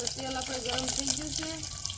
તો તેલ આપણે ગરમ થઈ ગયું છે.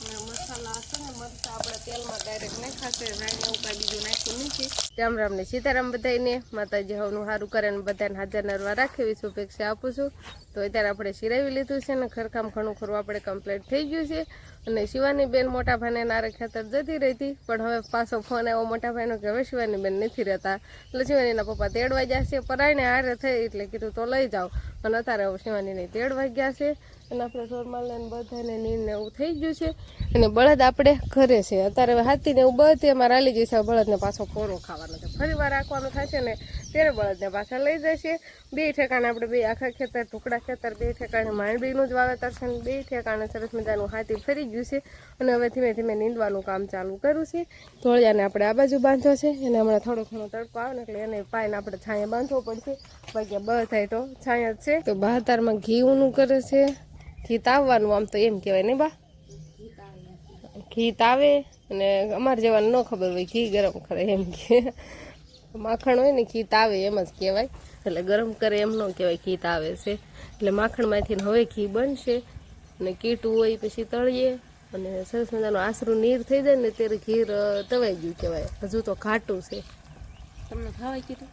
અને મસાલા હશે ને, મરચાં આપણે તેલમાં ડાયરેક્ટ નાખાશે. રાઈને એવું કાંઈ બીજું નાખ્યું નથી. રામ રામ ને સીતારામ બધાને માતાજી હવનું સારું કરે અને બધાને હાજર નરવા રાખેવી શુભેક્ષા આપું છું. તો અત્યારે આપણે સિરાવી લીધું છે ને ખરકામ ઘણું ખરું, આપણે કમ્પ્લીટ થઈ ગયું છે. અને શિવાની બેન મોટા ભાઈને નારે ખેતર જતી રહી પણ હવે પાછો ફોન આવ્યો મોટા ભાઈનો કે હવે શિવાની બેન નથી રહેતા. એટલે શિવાનીના પપ્પા તેડવા છે પરાયને હારે થઈ એટલે કીધું તો લઈ જાઓ. અને અત્યારે હવે શિવાનીને તેડવા ગયા છે અને આપણે ઢોરમાલ લઈને બધાને નીર ને એવું થઈ ગયું છે. અને બળદ આપણે ઘરે છે. અત્યારે હવે હાથી ને એવું બધે અમારે હાલી જશે બળદને પાછો કોરો ખાવાનો છે. ફરી વાર રાખવાનું થશે ને ત્યારે બળદને પાછા લઈ જશે. બે ઠેકાણે આપણે બે આખા ખેતર, ટુકડા ખેતર, બે ઠેકાણે માંડવીનું જ વાવેતર છે ને બે ઠેકાણે સરસ મજાનું હાથી ફરી ગયું છે. અને હવે ધીમે ધીમે નીંદવાનું કામ ચાલુ કર્યું છે. ધોળિયાને આપણે આ બાજુ બાંધો છે એને હમણાં થોડો ઘણો તડકો આવે ને એટલે એને પાઈને આપણે છાંયા બાંધવો પડશે. બાકી થાય તો છાંયા જ છે. તો બહાતારમાં ઘી ઊનું કરે છે. ઘી તાવવાનું આમ તો એમ કહેવાય ને બા? ઘી તાવે અને અમારે જેવાને ન ખબર હોય ઘી ગરમ કરે એમ કે. માખણ હોય ને ખીત આવે એમ જ કહેવાય. એટલે ગરમ કરે એમ ન કહેવાય ખીત આવે છે. એટલે માખણમાંથી હવે ઘી બનશે. અને કીટું હોય પછી તળીએ અને સરસ મજાનું આશરું નીર થઈ જાય ને ત્યારે ઘીર તવાઈ ગયું કહેવાય. હજુ તો ઘાટું છે. તમને ખાવાય કીધું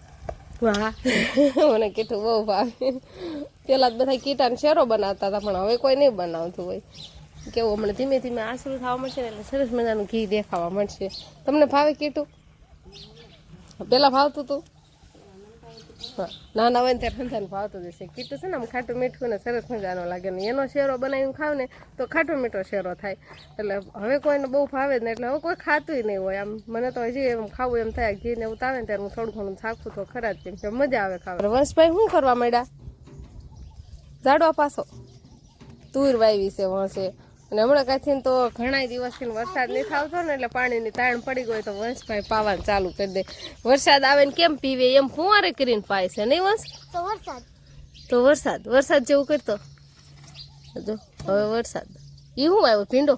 વાહ. મને કીટું બહુ ભાવે. પેલા બધા કીટાને શેરો બનાવતા હતા પણ હવે કોઈ નહીં બનાવતું હોય. કેવું હમણાં ધીમે ધીમે આશરું થવા મળશે ને એટલે સરસ મજાનું ઘી દેખાવા મળશે તમને ભાવે કીટું? પેલા ભાવતું હતું નાના હોય ને ત્યારે સંતાન ભાવતું જશે કીટું છે ને, આમ ખાટું મીઠું ને સરસ મજાનો લાગે ને. એનો શેરો બનાવીને ખાવ ને, તો ખાટો મીઠો શેરો થાય. એટલે હવે કોઈને બહુ ભાવે જ નહીં એટલે હવે કોઈ ખાતું નહીં હોય. આમ મને તો હજી એમ ખાવું એમ થાય, ઘી ને એવું તાવે ને ત્યારે હું થોડું ઘણું થાકું તો ખરા જ કેમ મજા આવે ખાવા વંશભાઈ શું કરવા માંડ્યા? ઝાડવા પાછો. તુર વાવી છે વંશે અને હમણાં કાંઈથી તો ઘણા દિવસથી વરસાદ નહીં થતો ને એટલે પાણીની તાણ પડી ગઈ તો વંશભાઈ પાવાનું ચાલુ કરી દે. વરસાદ આવે ને કેમ પીવે? એમ ફુવારે કરીને પાય છે નહીં વંશ? તો વરસાદ. તો વરસાદ વરસાદ જેવું કરતો. જો હવે વરસાદ. એ શું આવ્યો ભીંડો?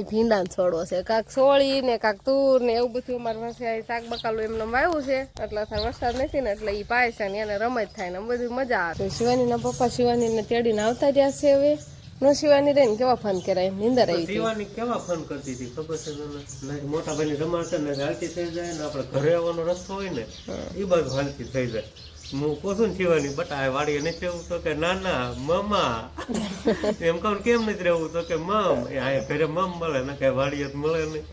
એ ભીંડાનો છોડવો છે. કાંક સોળી ને કાંક તુર ને એવું બધું અમારે પાસે શાક બકાલું એમને વાવ્યું છે. એટલે વરસાદ નથી ને એટલે એ પાય છે ને એને રમત થાય ને બધું મજા આવે. શિવાનીના પપ્પા શિવાનીને તેડીને આવતા રહ્યા છે હવે. ન શિવાની રહીને કેવા ફોન કરાય? નિંદર આવી શિવાની કેવા ફોન કરતી હતી? ખબર છે તને ના મોટા ભાઈ રમાડતા ને હાલતી થઈ જાય ને આપણે ઘરે આવવાનો રસ્તો હોય ને એ બાજુ હાલતી થઈ જાય. હું ને શિવાની બટા વાડીએ નથી રહેવું તો કે ના ના મમા એમ કહું કેમ નથી રહેવું તો કે મમ. આ ઘરે મમ મળે ને કે વાડીએ મળે નહીં.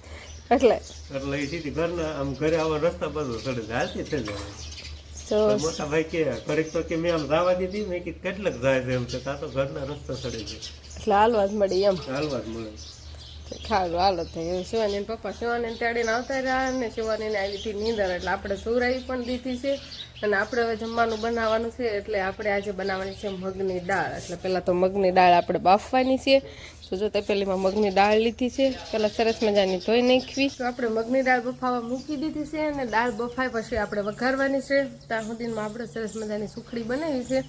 એટલે એટલે એ સીધી ઘરના આમ ઘરે આવવા રસ્તા બાજુ ચડે છે હાલતી થઈ જાય. તો તો મોટા ભાઈ કે ઘડીક તો કે મેં આમ રાવા દીધી મેં કીધું કેટલાક જાય છે એમ છે. તા તો ઘરના રસ્તા ચડે છે. એટલે હાલવા જ મળી એમ. હાલવા જ મળે ખારું હાલો થઈ શિવાની પપ્પા શિવાની તેડીને આવતા રહ્યા ને શિવાનીને આવી હતી નીંદર એટલે આપણે સુરાવી પણ દીધી છે અને આપણે હવે જમવાનું બનાવવાનું છે એટલે આપણે આજે બનાવવાની છે મગની દાળ. એટલે પહેલાં તો મગની દાળ આપણે બાફવાની છે તો જો તે પેલીમાં મગની દાળ લીધી છે પહેલાં સરસ મજાની ધોઈ નાખવી. તો આપણે મગની દાળ બફાવા મૂકી દીધી છે અને દાળ બફાય પછી આપણે વઘારવાની છે. ત્યાં સુધીમાં આપણે સરસ મજાની સુખડી બનાવી છે.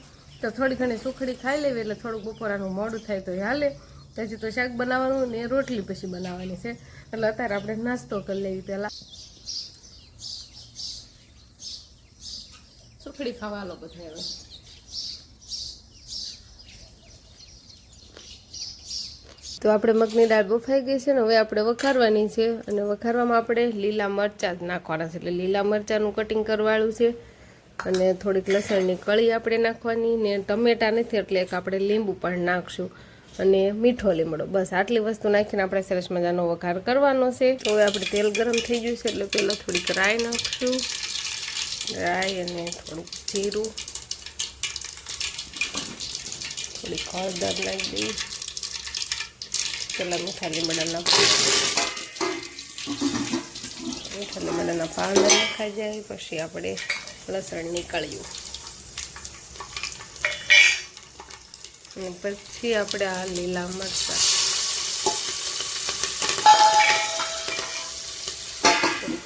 તો થોડી ઘણી સુખડી ખાઈ લેવી એટલે થોડુંક બપોરાનું મોડું થાય તો હાલે. હજી તો શાક બનાવવાનું ને રોટલી પછી બનાવવાની છે. એટલે અત્યારે આપણે નાસ્તો કરી લેવી પહેલાં. સુખડી ખાવા લો બધા હવે. તો આપણે મગની દાળ બફાઈ ગઈ છે ને હવે આપણે વઘારવાની છે. અને વઘારવામાં આપણે લીલા મરચાં નાખવાના છે. એટલે લીલા મરચાંનું કટિંગ કરવાળું છે. અને થોડીક લસણની કળી આપણે નાખવાની ને ટમેટા નથી, એટલે એક આપણે લીંબુ પણ નાખશું. અને મીઠો લીમડો. બસ આટલી વસ્તુ નાખીને આપણે સરસ મજાનો વઘાર કરવાનો છે. તો હવે આપણે તેલ ગરમ થઈ ગયું છે, એટલે પહેલાં થોડીક રાઈ નાખશું. રાઈ અને થોડુંક જીરું. થોડીક હળદર નાખી દઈ મીઠા લીમડા નાખું. મીઠા લીમડાના પાવડર નખાઈ જાય, પછી આપણે લસણ નીકળ્યું. પછી આપણે આ લીલા મરચાં.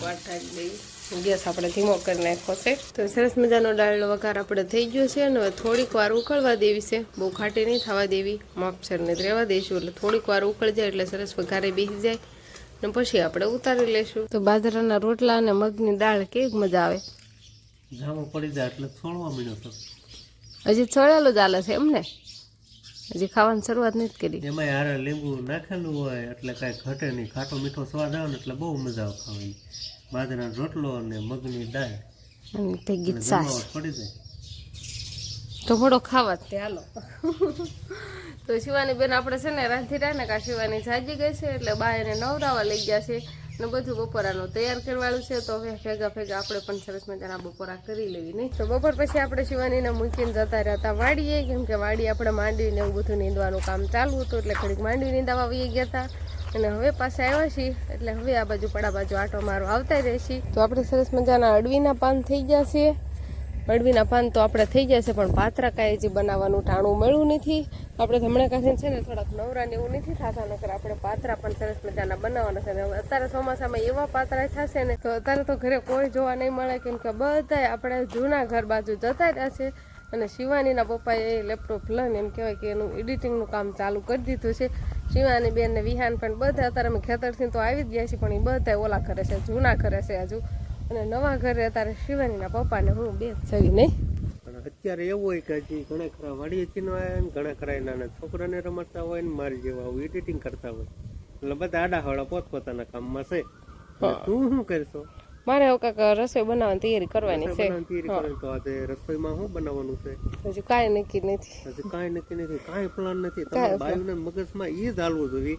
થોડીક વાટાડી દઈ ગેસ આપણે ધીમો કરી નાખ્યો છે. તો સરસ મજાનો ડાળનો વઘાર આપણે થઈ ગયો છે અને થોડીક વાર ઉકળવા દેવી છે. બહુ ખાટી નહીં થવા દેવી. માપસરને રહેવા દઈશું એટલે થોડીક વાર ઉકળી જાય એટલે સરસ વઘારે બેસી જાય. અને પછી આપણે ઉતારી લેશું. તો બાજરાના રોટલા અને મગની દાળ કેવી મજા આવે? જામો પડી જાય એટલે છોડવા મળ્યો તો. હજી છોડેલું ચાલે છે એમને? હજી ખાવાની શરૂઆત નથી કરી. એમાં હારે લીંબુ નાખેલું હોય એટલે કાંઈ ઘટે નહીં. ખાટો મીઠો સ્વાદ આવે ને એટલે બહુ મજા આવે ખાવાની. બાજરાનો રોટલો અને મગની દાળ. ભેગી અને પડી જાય. તો થોડો ખાવા તે હાલો. તો શિવાની બેન આપણે છે ને રાંધી રહ્યા ને કા શિવાની જાજી ગઈ છે એટલે બા એને નવરાવા લઈ ગયા છે ને બધું બપોરાનું તૈયાર કરવાનું છે. તો હવે ભેગા ભેગા આપણે પણ સરસ મજાના બપોરા કરી લેવી. નહીં તો બપોર પછી આપણે શિવાનીને મૂકીને જતા રહેતા વાડીએ કેમ કે વાડી આપણે માંડવીને એવું બધું નીંદવાનું કામ ચાલુ હતું એટલે ઘડીક માંડવી નીંદાવા આવી ગયા હતા. અને હવે પાછા આવ્યા છીએ. એટલે હવે આ બાજુ પડા બાજુ આટો મારો આવતા રહેશે. તો આપણે સરસ મજાના અડવીના પાન થઈ ગયા છે. અડવીના પાન તો આપણે થઈ ગયા છે, પણ પાત્રા કાંઈ હજી બનાવવાનું ટાણું મળ્યું નથી. આપણે હમણાં કાંઈ છે ને થોડાક નવરા ને એવું નથી થતા, નકર આપણે પાત્રા પણ સરસ મજાના બનાવવાના છે. ને અત્યારે ચોમાસામાં એવા પાત્રા થશે ને, તો અત્યારે તો ઘરે કોઈ જોવા નહીં મળે, કેમ કે બધાય આપણે જૂના ઘર બાજુ જતા રહ્યા છે અને શિવાનીના પપ્પાએ લેપટોપ લઈને એમ કહેવાય કે એનું એડિટિંગનું કામ ચાલુ કરી દીધું છે. શિવાની બેન ને વિહાન પણ બધા અત્યારે અમે ખેતરથી તો આવી જ ગયા છીએ પણ એ બધા ઓલા કરે છે જૂના કરે છે હજુ. અને નવા ઘરે અત્યારે શિવાનીના પપ્પાને હું બે થઈ નહીં પણ અત્યારે એવું હોય કે હજી ઘણા ખરા વાડીએ ચીનવાયા ને ઘણા ખરા નાના છોકરાને રમાડતા હોય ને મારી જેવા આવું એડિટિંગ કરતા હોય. એટલે બધા આડા હળા પોતપોતાના કામમાં છે. તું શું કરશો? મારે હવે કાંઈક રસોઈ બનાવવાની તૈયારી કરવાની છે. તો આજે રસોઈમાં શું બનાવવાનું છે? હજુ કાંઈ નક્કી નથી. હજી કાંઈ નક્કી નથી કાંઈ પ્લાન નથી. તમે બાયુને મગજમાં એ જ હાલવું જોઈએ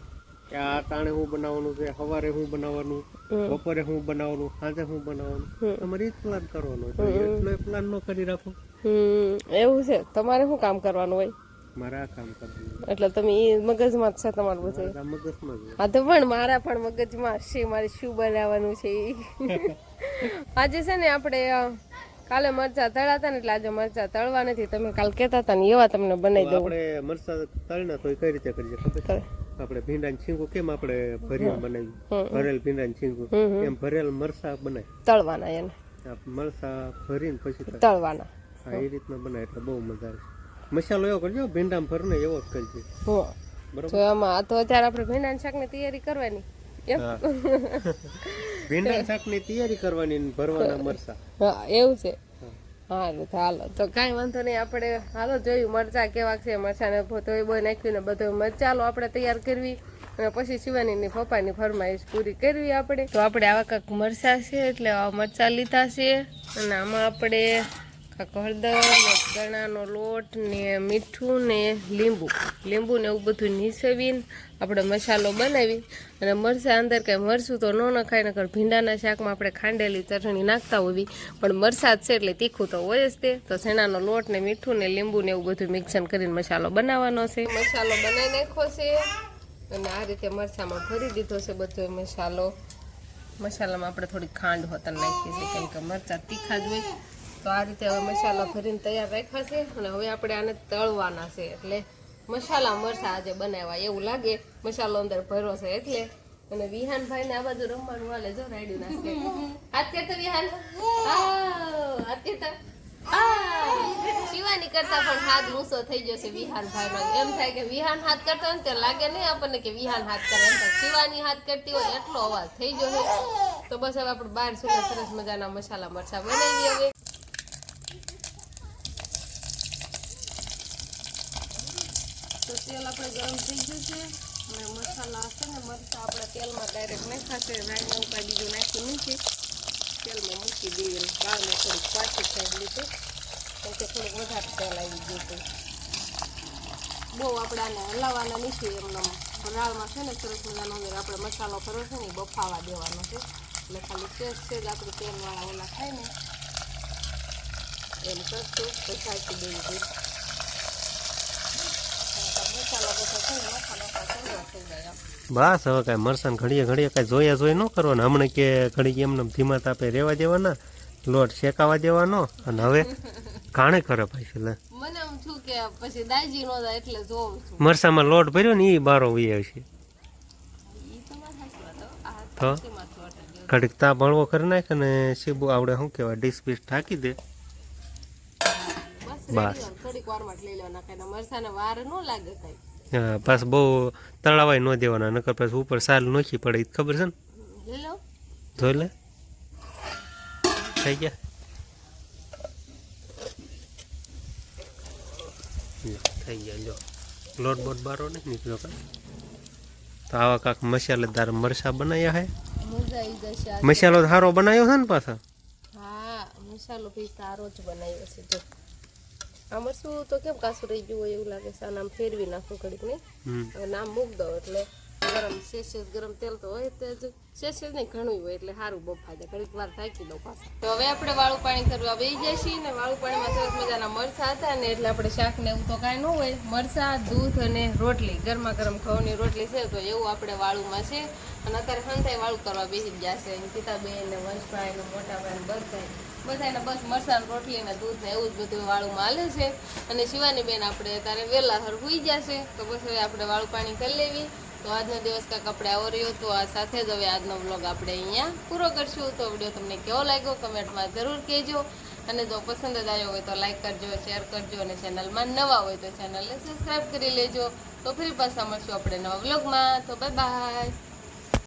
કે આ તાણે શું બનાવવાનું છે સવારે હું બનાવવાનું બપોરે હું બનાવવાનું સાંજે હું બનાવવાનું. તમારે એ જ પ્લાન કરવાનો એટલે પ્લાન ન કરી રાખો. હમ. એવું છે. તમારે શું કામ કરવાનું હોય? મારે કામ કરવું એટલે તમે એ મગજમાં જ છે તમારું બધું. મગજમાં હા તો પણ મારા પણ મગજમાં છે મારે શું બનાવવાનું છે આજે છે ને આપણે કાલે મરચા તળાતા ને એટલે આજે મરચા તળવા નથી. તમે કાલ કહેતા હતા ને એવા તમને બનાવી દઉં. આપણે મરસા તળના તો કઈ રીતે કરીએ? ખબર? આપણે ભીંડાની છીંગું કેમ આપણે ભરીને બનાવ્યું ભરેલ ભીંડાની છીંગું. એમ ભરેલ મરસા બનાય. તળવાના એને. મરસા ભરીને પછી તળવાના. હા એ રીતના બનાય એટલે બહુ મજા આવે મસાલો એવો કરજો ભીંડામાં ભરને એવો જ કરજો હો બરોબર? તો એમાં આ તો અત્યારે આપણે ભીંડાના શાકની તૈયારી કરવાની. ભીંડા શાકની તૈયારી કરવાની ને ભરવાના મરસા. હા એવું છે. હાલો હાલો. તો કાંઈ વાંધો નહીં આપણે હાલો જોયું મરચાં કેવા છે મરચાંને ધોઈ બોય નાખ્યું ને બધું મરચાલો આપણે તૈયાર કરવી અને પછી શિવાનીની પપ્પાની ફરમાઈશ પૂરી કરવી આપણે. તો આપણે આવા કાંક મરચાં છે એટલે આ મરચાં લીધા છે. અને આમાં આપણે હળદર ને ચણાનો લોટ ને મીઠું ને લીંબુ. લીંબુ ને એવું બધું નીસવીને આપણે મસાલો બનાવી અને મરચાં અંદર કાંઈ મરચું તો ન નખાય, નકર ભીંડાના શાકમાં આપણે ખાંડેલી ચટણી નાખતા હોવી પણ મરસાદ છે એટલે તીખું તો હોય જ તે. તો શેણાનો લોટ ને મીઠું ને લીંબુ ને એવું બધું મિક્સન કરીને મસાલો બનાવવાનો છે. મસાલો બનાવી નાખ્યો છે અને આ રીતે મરચાંમાં ભરી દીધો છે બધો મસાલો. મસાલામાં આપણે થોડી ખાંડ હોતર નાખીએ છીએ કેમ કે મરચાં તીખા જ હોય. તો આ રીતે હવે મસાલા ભરીને તૈયાર રાખ્યા છે અને હવે આપણે આને તળવાના છે એટલે મસાલા મરચા આજે બનાવ્યા એવું લાગે. મસાલો અંદર ભર્યો છે એટલે. અને વિહાનભાઈ ને આ બાજુ રમવાનું હાલે જો રાડ્યું નાખે. અત્યારે તો વિહાન અત્યારે તો શિવાની કરતા પણ હાથ મૂસો થઈ ગયો છે વિહાન ભાઈ એમ થાય કે વિહાન હાથ કરતા હોય ને ત્યારે લાગે નહીં આપણને કે વિહાન હાથ કરે. એમ શિવાની હાથ કરતી હોય એટલો અવાજ થઈ ગયો તો બસ હવે આપણે બહાર સુલે સરસ મજાના મસાલા મરચા બનાવીએ હવે. તો તેલ આપણે ગરમ થઈ ગયું છે. અને મસાલા છે ને, મરચાં આપણે તેલમાં ડાયરેક્ટ નાખાશે રાઈ એવું કાંઈ બીજું નાખ્યું નથી. તેલમાં મૂકી દઈએ અને થોડુંક પાછું થઈ લીધું. કેમ કે થોડુંક વધારે તેલ આવી ગયું હતું. બહુ આપણે આને હલાવવાના નથી એમના રાળમાં છે ને, સરસ મજાનો અંદર આપણે મસાલો કરો છે ને બફાવા દેવાનો છે. એટલે ખાલી ટેસ્ટ છે જ આપણે તેલવાળા ઓલા થાય ને એમ કરશું. પછી સાચી દેવી દઈશ મસાલો બધો છે ને મસાલો ઠંડો થઈ જાય આમ બસ હવે કાંઈ મરસાને ઘડીએ ઘડીએ કાંઈ જોયા જોઈ ન કરવાના. હમણાં કે ઘડીક એમને ધીમા તાપે રહેવા દેવાના લોટ શેકાવા દેવાનો અને હવે કાણે કરે પછી લે. મરસામાં લોટ ભર્યો ને એ બારો વી છે તો. ઘડીક તાપ હળવો કરી નાખે ને શીબુ આવડે શું કહેવાય ડીશ બીશ ઢાંકી દે. બસ થોડીક વારમાં લઈ લેવાના મરસાને વાર ન લાગે કઈ. પાછ બહુ તળાવાય ન દેવાના નકર પાછું ઉપર સાલ નોખી પડે એ ખબર છે ને? જોઈ લે. થઈ ગયા. થઈ ગયા જો લોટ બોટ બારો નહીં નીકળ્યો કાં તો આવા કાંક મસાલેદાર મરસા બનાવ્યા હે. મસાલો સારો બનાવ્યો છે ને પાછા? હા મસાલો ભી સારો જ બનાવ્યો છે આમાં શું તો કેમ કાસું રહી ગયું હોય એવું લાગે છે? આમ ફેરવી નાખું ઘડીક નહીં. હવે નામ મૂક દો એટલે ગરમ શેષ ગરમ તેલ તો હોય તે જ. શેષ નહીં ઘણું હોય એટલે સારું બફા જાય ઘડીક વાર ઢાંકી દઉં પાછા. તો હવે આપણે વાળું પાણી કરવા બેસી જાય છીએ ને વાળું પાણીમાં સરસ મજાના મરસા હતા ને એટલે આપણે શાક ને એવું તો કાંઈ ન હોય. મરસા દૂધ અને રોટલી. ગરમા ગરમ ઘઉંની રોટલી છે તો એવું આપણે વાળુંમાં છે. અને અત્યારે સંતાઈ વાળું કરવા બેસી જ જશે. પિતાબેન ને વંશભાઈ ને મોટાભાઈ ને બધા બધાને બસ મરસાં ને રોટલી ને દૂધ ને એવું જ બધું વાળું માલે છે. અને શિવાની બેન આપણે તારે વહેલા હર હોઈ જશે તો બસ હવે આપણે વાળું પાણી કરી લેવી. તો આજનો દિવસ કાંઈ આપણે આવો રહ્યો તો આ સાથે જ હવે આજનો વ્લોગ આપણે અહીંયા પૂરો કરશું. તો વીડિયો તમને કેવો લાગ્યો કમેન્ટમાં જરૂર કહેજો. અને જો પસંદ જ આવ્યો હોય તો લાઈક કરજો શેર કરજો અને ચેનલમાં નવા હોય તો ચેનલને સબસ્ક્રાઈબ કરી લેજો. તો ફરી પાછા મળશું આપણે નવા વ્લોગમાં તો બાય બાય